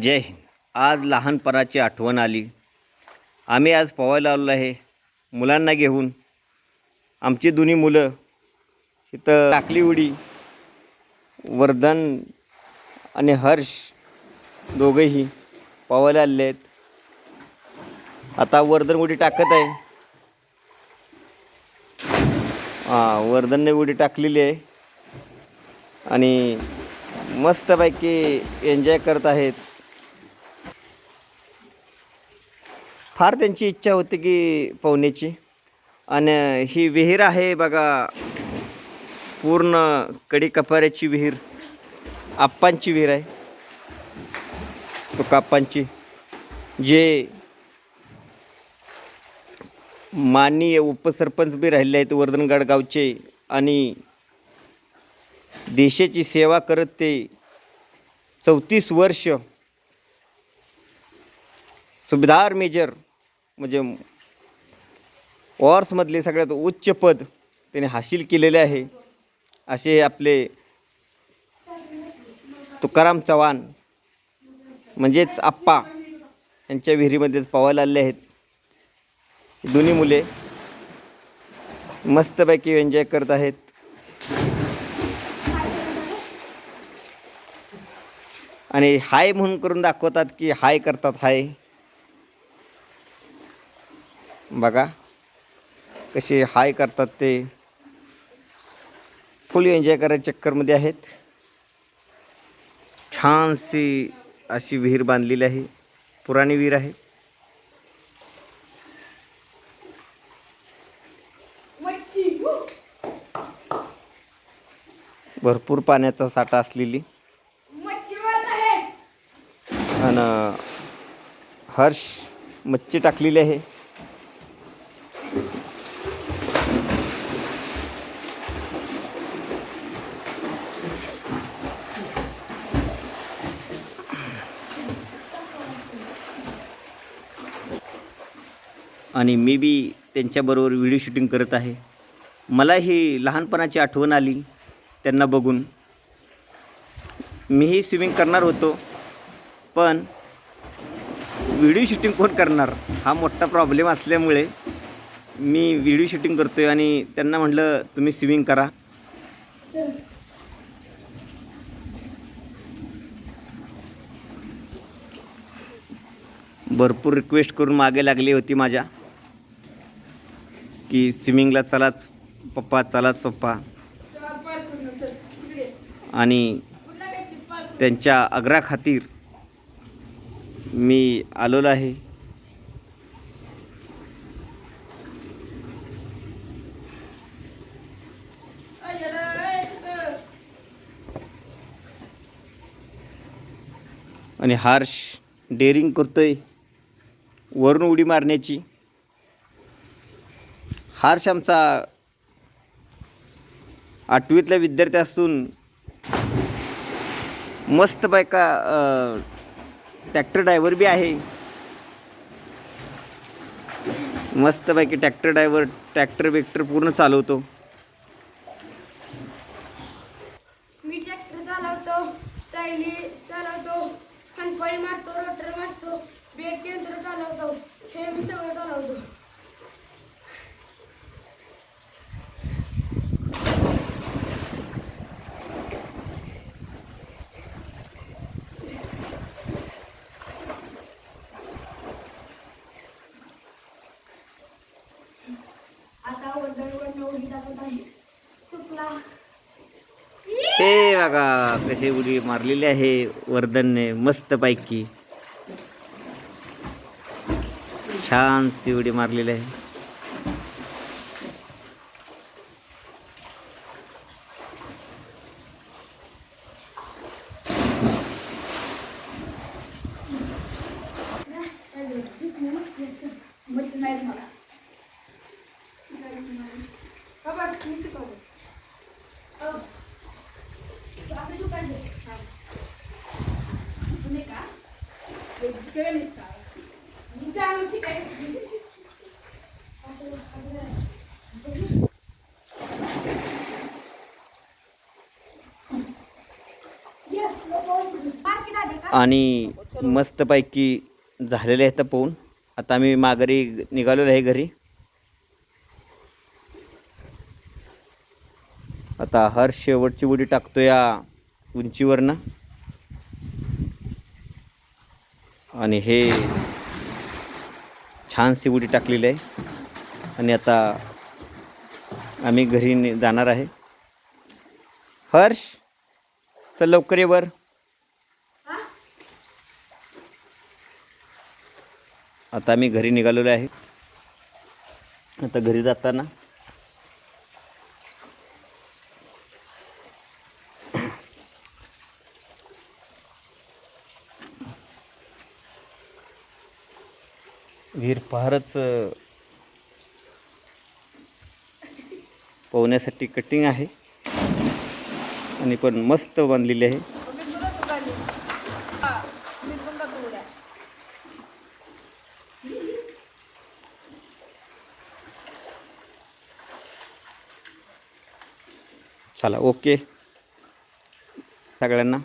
जय हिंद. आज लहानपणाची आठवण आली. आम्ही आज पोहायला आलो आहे. मुलांना घेऊन. आमची दोन्ही मुलं. इथं टाकली उडी. वर्धन आणि हर्ष दोघंही पोहायला आलेले आहेत. आता वर्धन उडी टाकत आहे. हां वर्धनने उडी टाकलेली आहे. आणि मस्तपैकी एन्जॉय करत आहेत. फार त्यांची इच्छा होती की पोहण्याची. आणि ही विहीर आहे बघा पूर्ण कडी कपाऱ्याची विहीर आप्पांची विहीर आहे. तुकाप्पांची जे माननीय उपसरपंच बी राहिले आहेत वर्धनगड गावचे आणि देशाची सेवा करत ते चौतीस वर्ष सुभेदार मेजर म्हणजे वॉर्समधले सगळ्यात उच्च पद त्याने हासिल केलेले आहे. असे आपले तुकाराम चव्हाण म्हणजेच आप्पा यांच्या विहिरीमध्ये पवायला आले आहेत. दोन्ही मुले मस्तपैकी एन्जॉय करत आहेत. आणि हाय म्हणून करून दाखवतात की हाय करतात हाय. बघा कसे हाय करतात ते. फुल एन्जॉय करायच्या चक्करमध्ये आहेत. छानशी अशी विहीर बांधलेली आहे. पुराणी विहीर आहे. भरपूर पाण्याचा साठा असलेली. आणि हर्ष मच्छी टाकलेली आहे. आणि मी बी त्यांच्याबरोबर व्हिडिओ शूटिंग करत आहे. मला ही लहानपणाची आठवण आली त्यांना बघून. मीही स्विमिंग करणार होतो पण व्हिडिओ शूटिंग कोण करणार? हा मोठा प्रॉब्लेम असल्यामुळे मी व्हिडिओ शूटिंग करतो आहे आणि त्यांना म्हटलं तुम्ही स्विमिंग करा. भरपूर रिक्वेस्ट करून मागे लागली होती माझ्या. की स्विमिंगला चलाच पप्पा चलाच पप्पा. आणि त्यांच्या आग्राखातीर मी आलेलो आहे. आणि हार्श डेअरिंग करतोय. वरून उडी मारण्याची. हर्ष आमचा आठवीतला विद्यार्थी असून मस्त बायका ट्रॅक्टर ड्रायव्हर बी आहे. मस्त मस्तपैकी ट्रॅक्टर ड्रायव्हर ट्रॅक्टर बिक्टर पूर्ण चालवतो. मी ट्रॅक्टर चालवतो ट्रायली चालवतो हनपाळी मारतो रोटर मारतो बेडचे यंत्र चालवतो हे मी सगळं चालवतो. आता वडण उडी टाकत आहे. चुकला. हे बघा कशी उडी मारलेली आहे वर्धनने मस्तपैकी छानशी उडी मारलेली आहे. आणि मस्तपैकी झालेले आहेत पोहून. आता आम्ही माघारी निघालेलो आहे घरी. आता हर शेवटची उडी टाकतो या उंचीवरनं. आणि हे छानशी उडी टाकलेली आहे. आणि आता आम्ही घरी जाणार आहे. हर्ष चल लवकर ये वर. आता आम्ही घरी निघालेलो आहे. आता घरी जाताना विहीर फारच पोहण्यासाठी कटिंग आहे. आणि पण मस्त बांधलेली आहे. चला ओके सगळ्यांना.